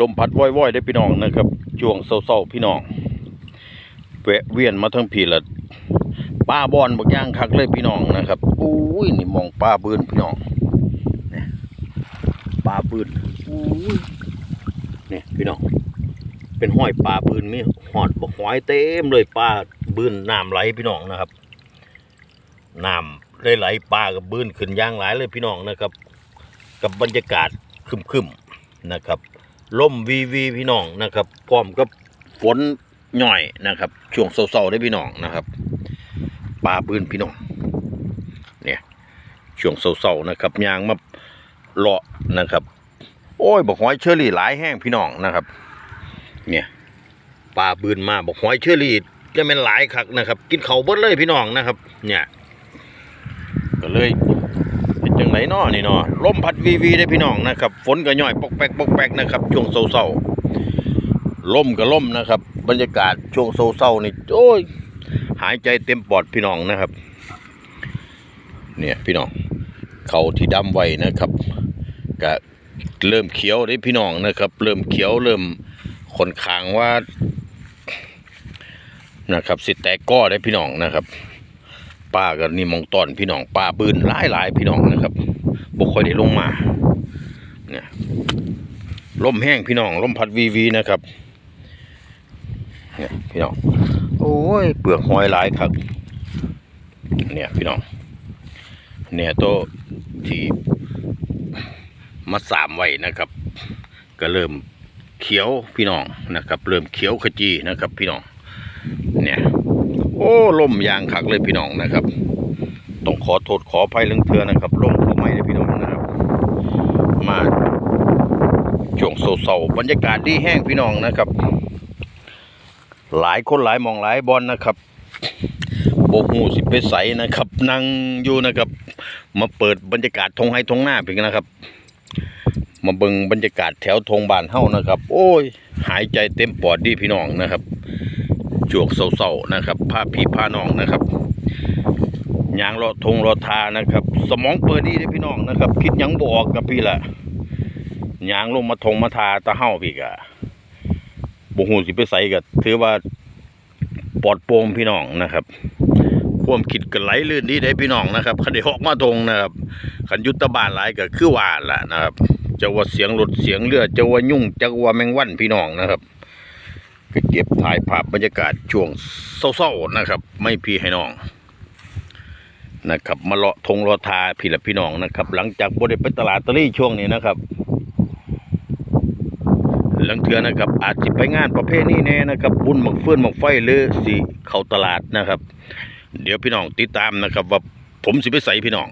ลมพัดว่อยๆได้พี่น้องนะครับช่วงเศร้าๆพี่น้องแวะเวียนมาทั้งพี่ละป้าบอนบักย่างคักเลยพี่น้องนะครับอุ้ยนี่มองป้าบืนพี่น้องเนี่ยป้าบืนอุ้ยเนี่ยพี่น้อง เป็นห้อยปลาบืนมีหอดบกหอยเต็มเลยปลาบืนน้ำไหลพี่น้องนะครับน้ำไหลไหลปลากับบืนขึ้นย่างหลายเลยพี่น้องนะครับ กับบรรยากาศคึมๆนะครับ ล่มวีวีพี่น้องนะครับพร้อมกับฝนหน่อยนะครับ ช่วงเศร้าๆได้พี่น้องนะครับปลาบืนพี่น้องเนี่ยช่วงเศร้าๆนะครับยางมาเลาะนะครับ โอ้ยบอกหอยเชอรี่หลายแห้งพี่น้องนะครับ เนี่ยปลาบืนมาบอกหอยเชอรี่จะเป็นหลายคักนะครับ กินเขาเบิดเลยพี่น้องนะครับ เนี่ย ก็เลย จังไหนนอนี่น้อลมพัดวีวีได้พี่น้องนะครับ ฝนก็ย่อยปกแปกปกแปกนะครับช่วงเศร้าๆลมก็ลมนะครับ บรรยากาศช่วงเศร้าๆนี่โอ้ยหายใจเต็มปอดพี่น้องนะครับ เนี่ยพี่น้องเขาที่ดำไว้นะครับก็เริ่มเขียวได้พี่น้องนะครับ เริ่มเขียวเริ่มค่อนขางว่านะครับสิแตกก้อได้พี่น้องนะครับ ป้าก็นี่มองต้อนพี่น้องป้าบืนหลายหลายพี่น้องนะครับบุกค่อยได้ลงมาเนี่ยลมแห้งพี่น้องลมพัดวีวีนะครับเนี่ยพี่น้องโอ้ยเปลือกหอยหลายครับเนี่ยพี่น้อง เนี่ยโตที่มาสามไว้นะครับ ก็เริ่มเขียวพี่น้องนะครับ เริ่มเขียวขจีนะครับ พี่น้องเนี่ย โอ้ล่มยางคักเลยพี่น้องนะครับ ต้องขอโทษขออภัยเรื่องเธอนะครับล่มเขาไม่เลยพี่น้องนะครับ มาช่วงเสาๆบรรยากาศดีแห้งพี่น้องนะครับ หลายคนหลายมองหลายบอลนะครับโบหูสิไปใสนะครับนั่งอยู่นะครับ มาเปิดบรรยากาศทงให้ทงหน้าเพียงนะครับ มาเบิ่งบรรยากาศแถวทงบานเฮ้านะครับ โอ้ย หายใจเต็มปอดดีพี่น้องนะครับ จวกเศร้าๆนะครับพาพี่พาน้องนะครับยางรอทงรอทานะครับ สมองเปิดดีเด้พี่น้องนะครับ คิดยังบออกกับพี่ละยางลงมาทงมาทาตะเฮาพี่กะบ่ฮู้สิไปใส่ก็ถือว่าปลอดโปร่งพี่น้องนะครับความคิดก็ไหลลื่นดีได้พี่น้องนะครับคันได้ออกมาทงนะครับคันยุตบานหลายก็คือว่าล่ะนะครับจะว่าเสียงรถเสียงเรือจะว่ายุ่งจะว่าแมงวันพี่น้องนะครับ ก็เก็บถ่ายภาพบรรยากาศช่วงเศร้าๆนะครับ ไม่พี่ให้น้องนะครับมาเลาะทงเลาะทาพี่ละพี่น้องนะครับ หลังจากบริไปตลาดตะลี่ช่วงนี้นะครับ หลังเทือนะครับ อาจจะไปงานประเภทนี้แน่นะครับ บุญหมักเฟื่อนหมักไฟหรือสิเข้าตลาดนะครับ เดี๋ยวพี่น้องติดตามนะครับ ว่าผมสิไปใส่พี่น้อง